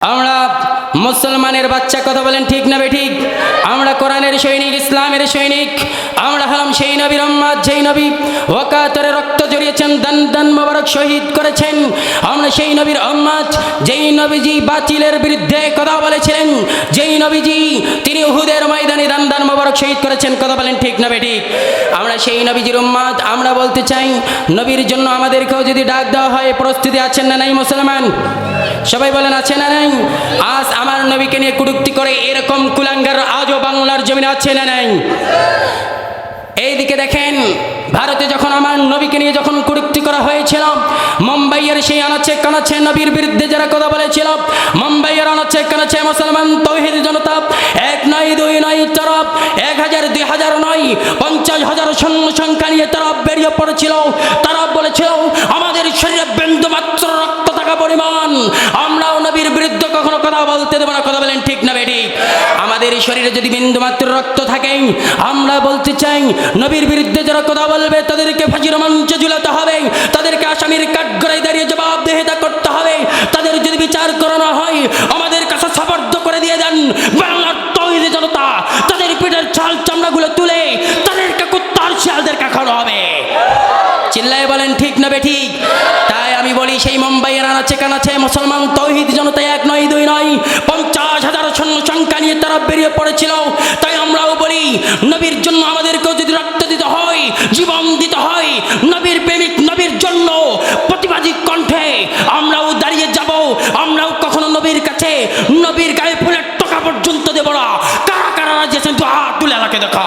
আমরা মুসলমানের বাচ্চা কথা বলেন ঠিক না ঠিক? আমরা কোরআনের সৈনিক, ইসলামের সৈনিক, আমরা হলাম সেই নবীর উম্মাদ, যেই নবী ওকাতরে রক্ত জড়িয়েছেন, দান দান মোবারক শহীদ করেছেন। আমরা সেই নবীর উম্মাদ, যেই নবীজি বাতিলের বিরুদ্ধে কথা বলেছিলেন, যেই নবীজি তিনি উহুদের ময়দানে দান দান মোবারক শহীদ করেছেন, কথা বলেন ঠিক না ঠিক? আমরা সেই নবীজির উম্মাদ, আমরা বলতে চাই, নবীর জন্য আমাদেরকেও যদি ডাক দেওয়া হয়, প্রস্তুতি আছেন না নাই মুসলমান? সবাই বলেন, আছে না নাই? আজ আমার নবীকে নিয়ে কুটুক্তি করে এরকম কুলাঙ্গার আজও বাংলার জমিনে আছে না নাই? এইদিকে দেখেন, ভারতে যখন আমার নবীকে নিয়ে যখন কুটুক্তি করা হয়েছিল, মুম্বাইয়ের সেই আনাচে কানাচে নবীর বিরুদ্ধে যারা কথা বলেছিল, মুম্বাইয়ের আনাচে কানাচে মুসলমান তৌহিদ জনতা, এক নয়, দুই নয় তরফ এক হাজার, দুই হাজার নয়, পঞ্চাশ হাজার সৈন্য সংখ্যা নিয়ে তারা বেরিয়ে পড়েছিল। তারা বলেছিল, আমাদের শরীরে বিন্দু মাত্র রক্ত থাকা পরিমাণ আমরাও নবীর বিরুদ্ধে কখনো কথা বলতে দেবো না, কথা বলেন ঠিক না বেঠিক আমাদের শরীরে যদি বিন্দু মাত্র রক্ত থাকে, আমরা বলতে চাই, নবীর বিরুদ্ধে যারা কথা বলবে, তাদেরকে ফাঁসির মঞ্চে ঝুলাতে হবে, তাদেরকে আসামির কাঠগড়ায় দাঁড়িয়ে জবাবদেহিতা করতে হবে, তাদের যদি বিচার করানো হয়, আমাদের কাছে সাবর্দ করে দিয়ে দেন, বাংলার তৈরি জনতা, তাদের পেটের চাল চামড়াগুলো তুলে, তাদেরকে কুত্তার শিয়ালদের কাখানো হবে। চিল্লায় বলেন ঠিক না ঠিক তাই আমি বলি, সেই মুম্বাইয়ের আনাচে কানাচে মুসলমান তৌহিদ তারা বেরিয়ে পড়েছিল তাই আমরাও বলি নবীর জন্য আমাদেরকেও যদি রক্ত দিতে হয় জীবন দিতে হয় নবীর প্রেমিক নবীর জন্য প্রতিবাদী কণ্ঠে আমরাও দাঁড়িয়ে যাব আমরাও কখনো নবীর কাছে নবীর গায়ে ফুলের টাকা পর্যন্ত দেব না কারা কারা রাজি আছেন তো হাত তুলে এলাকে দেখা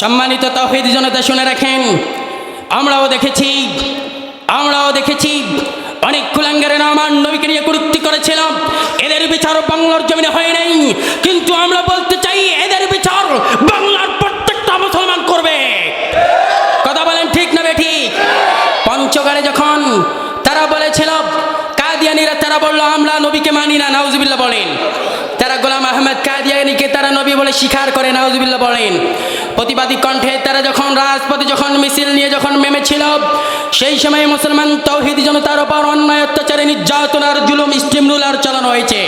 সম্মানিত তহিদ জনতা শুনে রাখেন, আমরাও দেখেছি আমরাও দেখেছি, অনেক কুলাঙ্গারের আমার নবীকে নিয়ে কুরুক্তি করেছিলাম এদের বিচার বাংলার জমিনে হয় নাই, কিন্তু আমরা বলতে চাই এদের বিচার বাংলার প্রত্যেকটা মুসলমান করবে। কথা বলেন ঠিক না ঠিক পঞ্চগড়ে যখন তারা বলেছিল, কাদিয়ানিরা তারা বলল, আমরা নবীকে মানি না, নাউজুবিল্লাহ বলেন। তারা গোলাম আহমেদ কাদিয়ানিকে তারা নবী বলে স্বীকার করে নাউজুবিল্লা বলেন। প্রতিবাদী কণ্ঠে তারা যখন রাজপথে যখন মিছিল নিয়ে যখন মেমেছিল সেই সময়ে মুসলমান তৌহিদ জনতার ওপর অন্যায়, অত্যাচারে নির্যাতন আর জুলুম স্টিম রুলার চালানো হয়েছে।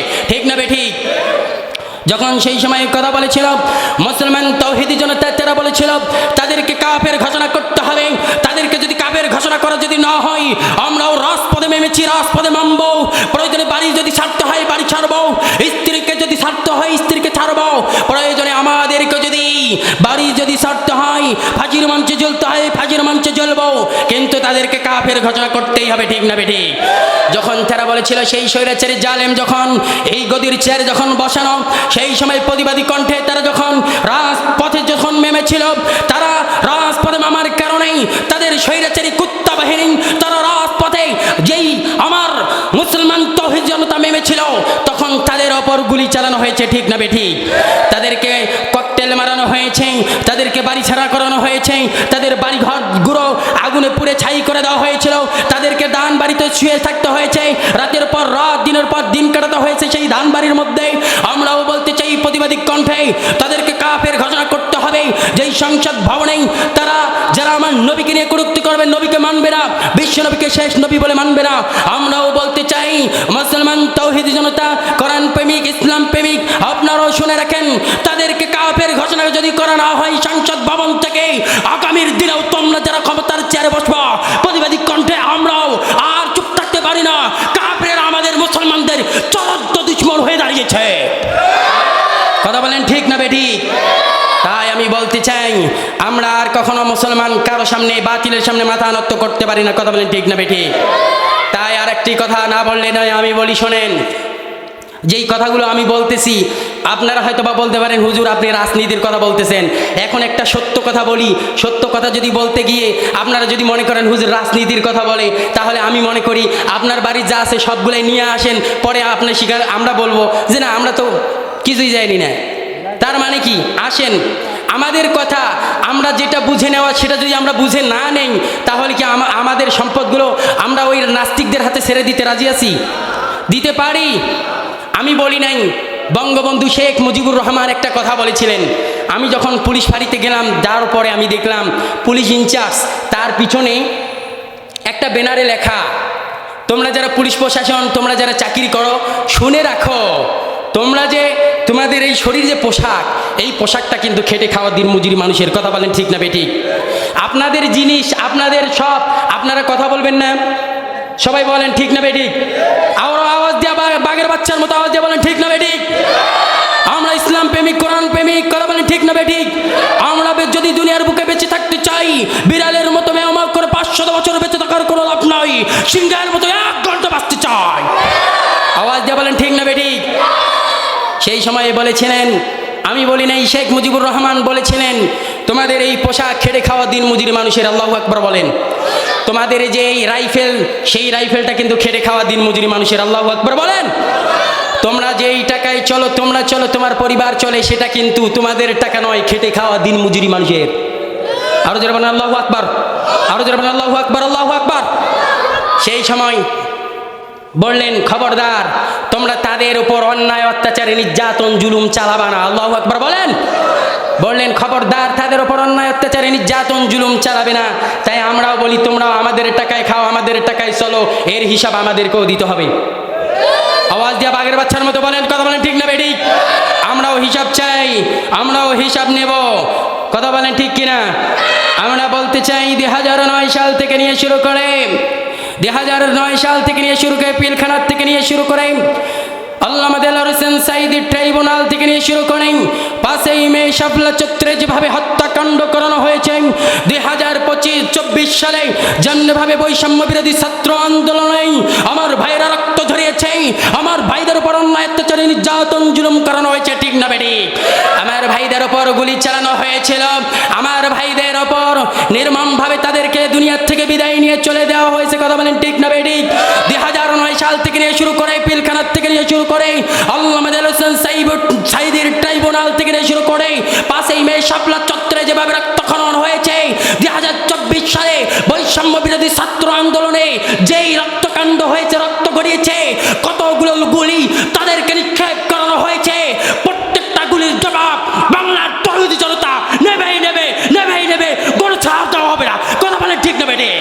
যখন সেই সময় কথা বলেছিল, মুসলমান তৌহিদি জনতা বলেছিল, তাদেরকে কাফের ঘোষণা করতে হবে, তাদেরকে যদি কাফের ঘোষণা করা যদি না হয়, আমরাও রাজপদে মেমেছি রাজপদে নামবো, প্রয়োজনে বাড়ি যদি ছাড়তে হয়, বাড়ি ছাড়বো, স্ত্রীকে যদি ছাড়তে হয়, স্ত্রীকে ছাড়বো, প্রয়োজনে যদি বাড়ি যদি ছাড়তে হয় ফাঁসির মঞ্চে জ্বলতে হয় ফাঁসির মঞ্চে জ্বলবো। কিন্তু তাদেরকে কাফের ঘোষণা করতেই হবে, ঠিক না বেঠিক? যখন তারা বলেছিল, সেই স্বৈরাচারী জালেম যখন, এই গদির চেয়ারে যখন বসানো, সেই সময় প্রতিবাদী কণ্ঠে তারা যখন রাজপথে যখন নেমেছিল, তারা রাজপথে নামার কারণেই তাদের স্বৈরাচারী কুত্তা বাহিনী, তারা রাজপথে যেই আমার মুসলমান তহিদ জনতা নেমেছিল, তখন তাদের ওপর গুলি চালানো হয়েছে, ঠিক না বেঠিক? তাদেরকে ককটেল মারানো হয়েছে, তাদেরকে বাড়ি ছাড়া করানো হয়েছে, তাদের বাড়ি ঘর গুঁড়ো আগুনে পুড়ে ছাই করে দেওয়া হয়েছিল, তাদেরকে দান বাড়িতে শুয়ে থাকতে হয়েছে, রাতের পর রাত, দিনের পর দিন কাটাতে হয়েছে সেই ধান বাড়ির মধ্যে। আমরাও বলতে চাই প্রতিবাদী কণ্ঠে, তাদেরকে কাফের ঘোষণা করতে হবে, যেই সংসদ ভবনে তারা যারা আমার নবীকে নিয়ে কুরুক্তি করবে, নবীকে মানবে না, বিশ্ব নবীকে শেষ নবী বলে মানবে না। আমরাও বলতে চাই, মুসলমান তৌহিদ জনতা, কোরআন প্রেমিক, ইসলাম প্রেমিক, আপনারাও শুনে রাখেন সংসদ ভবন থেকে আগামীর দিনেও তোমরা যারা ক্ষমতার চেয়ারে বসবা, প্রতিবাদী কণ্ঠে আমরাও আর চুপ থাকতে পারি না। কাফের আমাদের মুসলমানদের চরদ্দ দুশ্মন হয়ে দাঁড়িয়েছে। কথা বলেন ঠিক না বেটি তাই আমি বলতে চাই, আমরা আর কখনো মুসলমান কারও সামনে, বাতিলের সামনে মাথা নত করতে পারি না। কথা বলেন ঠিক না বেটি তাই আর একটি কথা না বললে নয়, আমি বলি শোনেন যেই কথাগুলো আমি বলতেছি, আপনারা হয়তো বা বলতে পারেন, হুজুর, আপনি রাজনীতির কথা বলতেছেন। এখন একটা সত্য কথা বলি, সত্য কথা যদি বলতে গিয়ে আপনারা যদি মনে করেন, হুজুর, রাজনীতির কথা বলে, তাহলে আমি মনে করি, আপনার বাড়ি যা আছে সবগুলাই নিয়ে আসেন, পরে আপনার শিকার, আমরা বলব যে, না, আমরা তো কিছুই যাইনি না তার মানে কি? আসেন, আমাদের কথা আমরা যেটা বুঝে নেওয়া, সেটা যদি আমরা বুঝে না নেই, তাহলে কি আমাদের সম্পদগুলো আমরা ওই নাস্তিকদের হাতে ছেড়ে দিতে রাজি আছি? দিতে পারি? আমি বলি নাই, বঙ্গবন্ধু শেখ মুজিবুর রহমান একটা কথা বলেছিলেন। আমি যখন পুলিশ ফাঁড়িতে গেলাম যাওয়ার পরে আমি দেখলাম পুলিশ ইনচার্জ, তার পিছনে একটা ব্যানারে লেখা, তোমরা যারা পুলিশ প্রশাসন, তোমরা যারা চাকরি করো, শুনে রাখো, তোমরা যে তোমাদের এই শরীর যে পোশাক, এই পোশাকটা কিন্তু খেটে খাওয়া দিন মজুরি মানুষের। কথা বলেন ঠিক না বেঠিক আপনাদের জিনিস, আপনাদের সব, আপনারা কথা বলবেন না? সবাই বলেন, ঠিক না বেঠিক আরও আওয়াজ দেওয়া বা- বাঘের বাচ্চার মতো আওয়াজ দিয়ে বলেন, ঠিক না বেঠিক আমরা ইসলাম প্রেমিক, কোরআন প্রেমিক, কথা বলেন, ঠিক না বেঠিক আমরা যদি দুনিয়ার বুকে বেঁচে থাকতে চাই, বিড়ালের মতো মেয়মাল করে পাঁচশত বছর বেঁচে থাকার কোনো লাভ নাই, সিংহের মতো এক ঘণ্টা বাঁচতে চাই। আওয়াজ দিয়ে বলেন, ঠিক না বেঠিক সেই সময়ে বলেছিলেন আমি বলি নাই, শেখ মুজিবুর রহমান বলেছিলেন, তোমাদের এই পোশাক খেটে খাওয়া দিন মজুরি মানুষের, আল্লাহ আকবর বলেন। তোমাদের যে এই রাইফেল, সেই রাইফেলটা কিন্তু খেটে খাওয়া দিন মজুরি মানুষের, আল্লাহ আকবর বলেন। তোমরা যে এই টাকায় চলো, তোমরা চলো, তোমার পরিবার চলে, সেটা কিন্তু তোমাদের টাকা নয়, খেটে খাওয়া দিন মজুরি মানুষের। আরও যারা বলেন, আল্লাহ আকবর। আরও যারা বলেন, আল্লাহ আকবর আল্লাহ আকবর। সেই সময় বললেন, খবরদার তাদের উপর অন্যায়, অত্যাচারে নির্যাতন, জুলুম চালাবা না। আল্লাহ আকবর বলেন। বললেন, খবরদার, তাদের উপর অন্যায়, অত্যাচারে নির্যাতন, জুলুম চালাবে না। তাই আমরাও বলি, তোমরাও আমাদের টাকায় খাও, আমাদের টাকায় চলো। এর হিসাব আমাদেরকেও দিতে হবে। আওয়াজ দিয়া বাঘের বাচ্চার মতো বলেন, কথা বলেন ঠিক না বেঠিক আমরাও হিসাব চাই, আমরাও হিসাব নেব। কথা বলেন ঠিক কিনা? আমরা বলতে চাই, দুই হাজার নয় সাল থেকে নিয়ে শুরু করে, দুই হাজার নয় সাল থেকে নিয়ে শুরু করে, পিলখানার থেকে নিয়ে শুরু করে আল্লাহ দেলার হোসেন সাইদি ট্রাইব্যুনাল থেকে নিয়ে শুরু করেন পাশেই মে শাপলা চত্রে যেভাবে হত্যাকাণ্ড করানো হয়েছে, দুই হাজার পঁচিশ, চব্বিশ সালে যেভাবে বৈষম্য বিরোধী ছাত্র আন্দোলনে আমার ভাইরা রক্ত ঝরিয়েছে, আমার ভাইদের উপর অন্যায় অত্যাচারে, নির্যাতন, জুলুম করানো হয়েছে, ঠিক না বেটি? আমার ভাইদের ওপর গুলি চালানো হয়েছিল, আমার ভাইদের ওপর নির্মমভাবে তাদেরকে দুনিয়ার থেকে বিদায় নিয়ে চলে দেওয়া হয়েছে, কথা বলেন ঠিক না বেটি? করে আল্লাহ হোসেন সাইদের ট্রাইব্যুনাল থেকে শুরু করে পাশেই মেয়ে সাপলা চত্বরে যেভাবে রক্তক্ষরণ হয়েছে, দুই হাজার চব্বিশ সালে বৈষম্য বিরোধী ছাত্র আন্দোলনে যেই রক্তকাণ্ড হয়েছে রক্ত গড়িয়েছে কতগুলো গুলি তাদেরকে নিক্ষেপ করানো হয়েছে প্রত্যেকটা গুলির জবাব বাংলার তহিদি জনতা নেবেই নেবে নেবেই নেবে কোনো ছাড় দেওয়া হবে না কথা বলে ঠিক নেবে ঠিক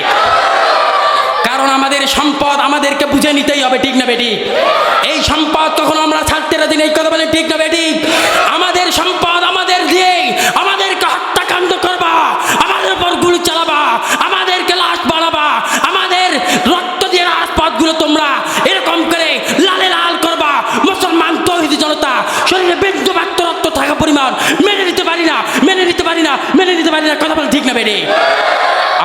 কারণ আমাদের সম্পদ আমাদেরকে বুঝে নিতেই হবে, ঠিক না বেটি? এই সম্পদ তখন আমরা ছাড়তে রাজি নেই কথা বলে ঠিক না বেটি? আমাদের সম্পদ আমাদের দিয়ে আমাদেরকে হত্যাকাণ্ড করবা, আমাদের উপর গুলি চালাবা, আমাদেরকে লাশ বাড়াবা আমাদের রক্ত দিয়ে রাজপথগুলো তোমরা এরকম করে লালে লাল করবা। মুসলমান তহিদি জনতা, শরীরে বিন্দু মাত্র রক্ত থাকা পরিমাণ, মেনে নিতে পারি না, মেনে নিতে পারি না, মেনে নিতে পারি না, কথা বলে ঠিক না বেটি?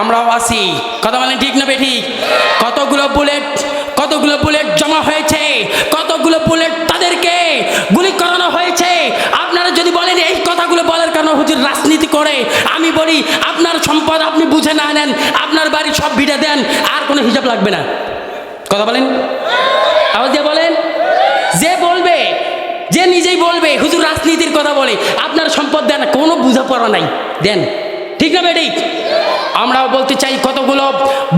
আমরাও আসি, কথা বলেন ঠিক না বেঠিক কতগুলো বুলেট কতগুলো বুলেট জমা হয়েছে? কতগুলো বুলেট তাদেরকে গুলি করানো হয়েছে? আপনারা যদি বলেন এই কথাগুলো বলার কারণে হুজুর রাজনীতি করে, আমি বলি আপনার সম্পদ আপনি বুঝে না নেন, আপনার বাড়ি সব ভিড়ে দেন, আর কোনো হিসাব লাগবে না। কথা বলেন? আবার দিয়ে বলেন? যে বলবে, যে নিজেই বলবে, হুজুর রাজনীতির কথা বলে, আপনার সম্পদ দেন, কোনো বোঝাপড়া নাই। দেন। ঠিক না বেঠিক? আমরাও বলতে চাই কতগুলো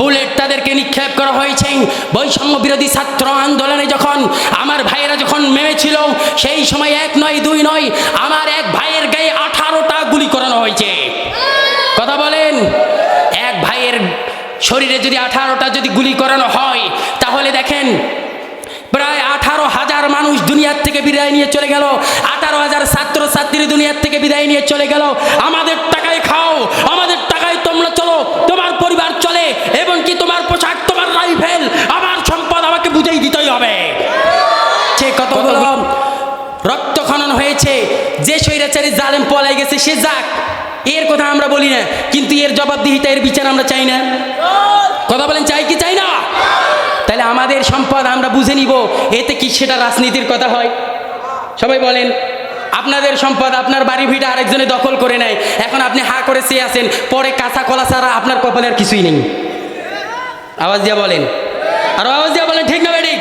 বুলেট তাদেরকে নিক্ষেপ করা হয়েছে। বৈষম্য বিরোধী ছাত্র আন্দোলনে যখন আমার ভাইয়েরা যখন নেমেছিল, সেই সময় এক নয়, দুই নয়, আমার এক ভাইয়ের গায়ে আঠারোটা গুলি করানো হয়েছে। কথা বলেন? এক ভাইয়ের শরীরে যদি আঠারোটা যদি গুলি করানো হয়, তাহলে দেখেন, প্রায় আঠারো হাজার মানুষ দুনিয়ার থেকে বিদায় নিয়ে চলে গেল, আঠারো হাজার ছাত্র ছাত্রী দুনিয়ার থেকে বিদায় নিয়ে চলে গেল। আমাদের টাকায় খাও আমাদের টাকায় তোমরা চলো তোমার পরিবার চলে এবং কি তোমার পোশাক তোমার রাইফেল আমার সম্পদ আমাকে বুঝেই দিতেই হবে সে কতগুলো রক্ত খনন হয়েছে যে স্বৈরাচারী জালেম পলাই গেছে, সে যাক। এর কথা আমরা বলি না, কিন্তু এর জবাবদিহিতা, এর বিচার আমরা চাই না। কথা বলেন, চাই কি চাই না? তাহলে আমাদের সম্পদ আমরা বুঝে নিব, এতে কি সেটা রাজনীতির কথা হয়? সবাই বলেন, আপনাদের সম্পদ আপনার বাড়ি ভিটা আরেকজনে দখল করে নেয়। এখন আপনি হা করে চেয়ে আছেন, পরে কাঁচা কলা ছাড়া আপনার কপালে আর কিছুই নেই। আওয়াজ দিয়া বলেন। আর আওয়াজ দিয়া বলেন, ঠিক না আপনার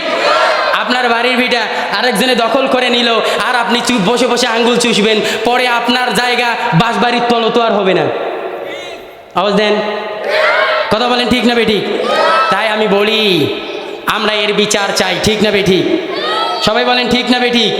আপনার বাড়ির ভিটা আরেকজনে দখল করে নিল। আর আপনি চুপ বসে বসে আঙ্গুল চুষবেন, পরে আপনার জায়গা বাসবাড়ির আর হবে না। আওয়াজ দেন। কথা বলেন ঠিক না বেঠিক? তাই আমি বলি, আমরা এর বিচার চাই, ঠিক না বেঠিক? সবাই বলেন ঠিক না বেঠিক?